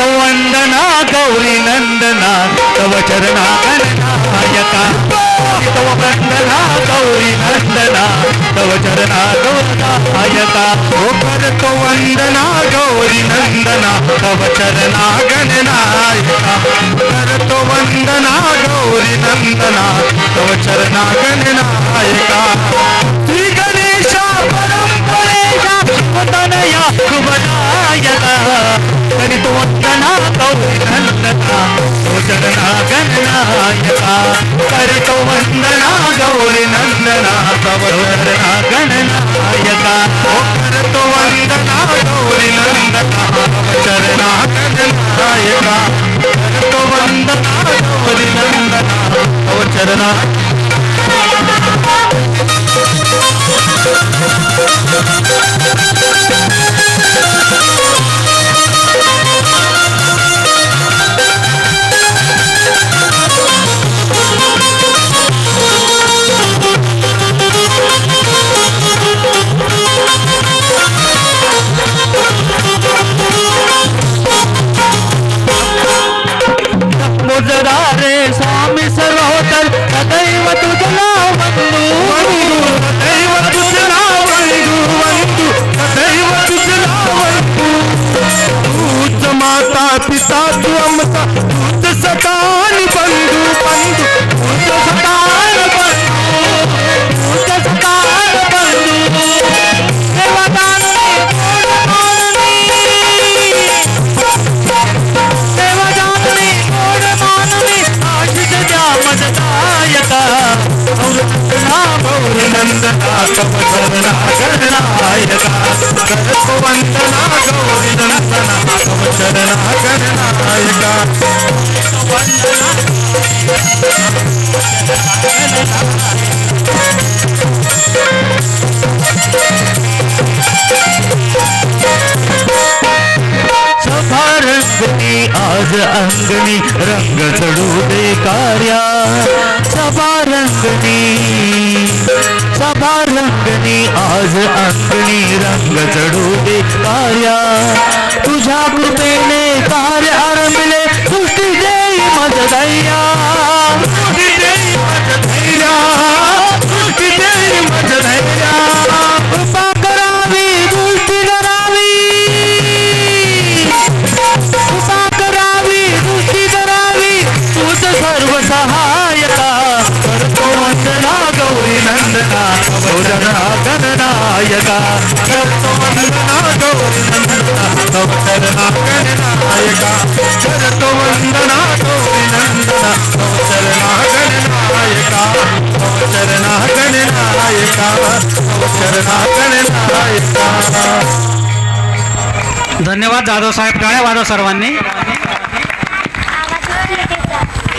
करीत वंदना गौरी नंदना तव चरणा गणनायका करीत वंदना गौरी नंदना तव चरणा गौरनायका ओ करतो वंदना गौरी नंदना तव चरणा गणनायका करतो वंदना गौरी नंदना तव चरणा गणनायका करीत वंदना गौरी नंदना चरणा गणनायका करतो वंदना गौरी नंदना चरणा गणनायका करतो वंदना गौरी नंदना चरणा गौरी नंदना तव चरणा गणनायका करतो वंदना गौरी रंगनी आज अंगणी रंग चढू दे कार्या सभा रंगनी सभा रंगनी, आज अंगणी रंग चढू दे कार्या तुझ्या कृपेने कार्य आरंभले सृष्टी देई मज धन्यवाद जाधव साहेब टाळ्या वाजवा सर्वांनी.